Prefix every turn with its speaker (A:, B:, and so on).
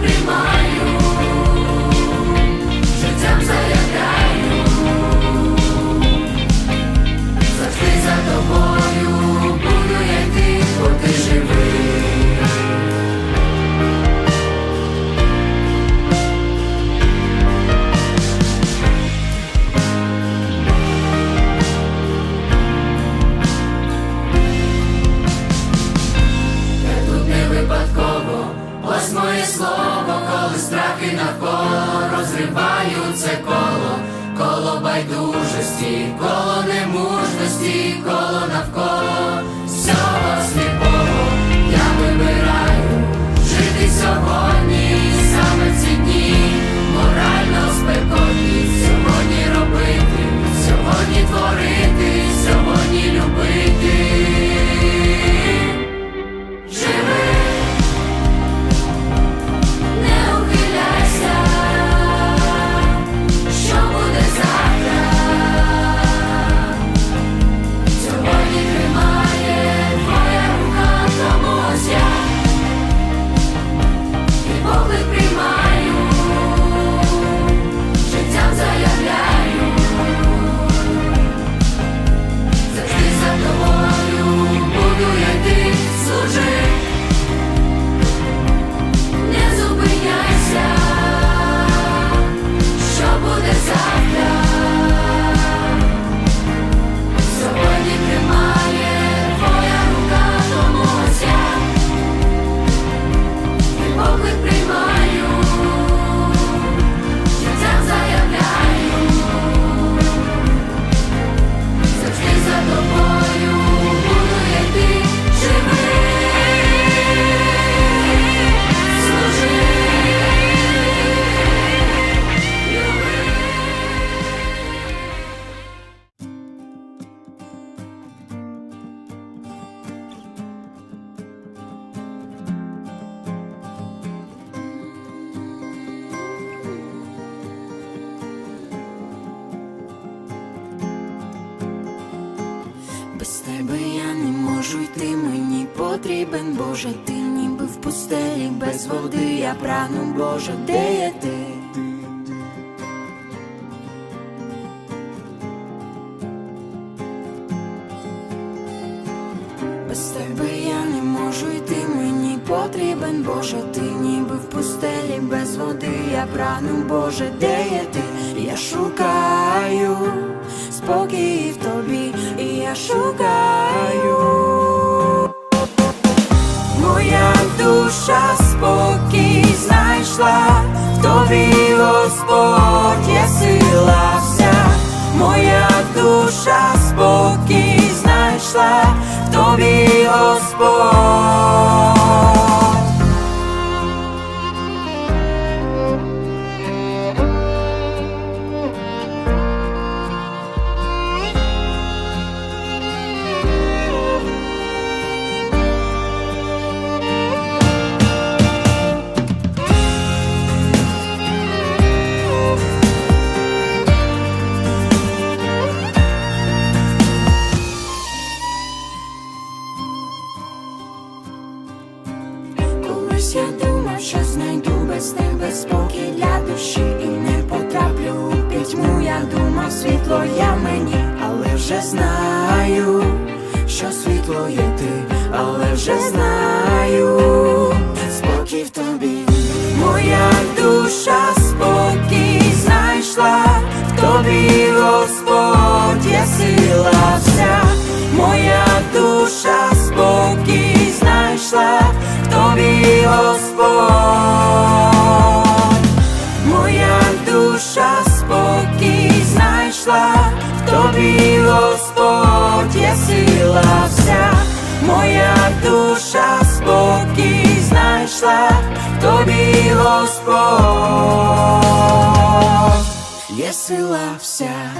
A: приймає. розриваю це коло, коло байдужості, коло немужності, коло навколо.
B: Без тебе я не можу йти, мені потрібен, Боже, ти ніби в пустелі, без води я прагну, Боже, де є ти? Без тебе я не можу йти, мені потрібен, Боже, ти пустелі, без води я прагну, Боже, де є ти? Я шукаю спокій в тобі, і я шукаю. Моя душа спокій знайшла, в тобі Господь є сила вся, моя душа спокій знайшла, в тобі Господь. Думав, світло я мені, але вже знаю, що світло є ти, але вже знаю, спокій в тобі, моя душа спокій знайшла, в тобі Господь є сила вся, моя душа спокій знайшла, в тобі Господь, Господь є сила вся.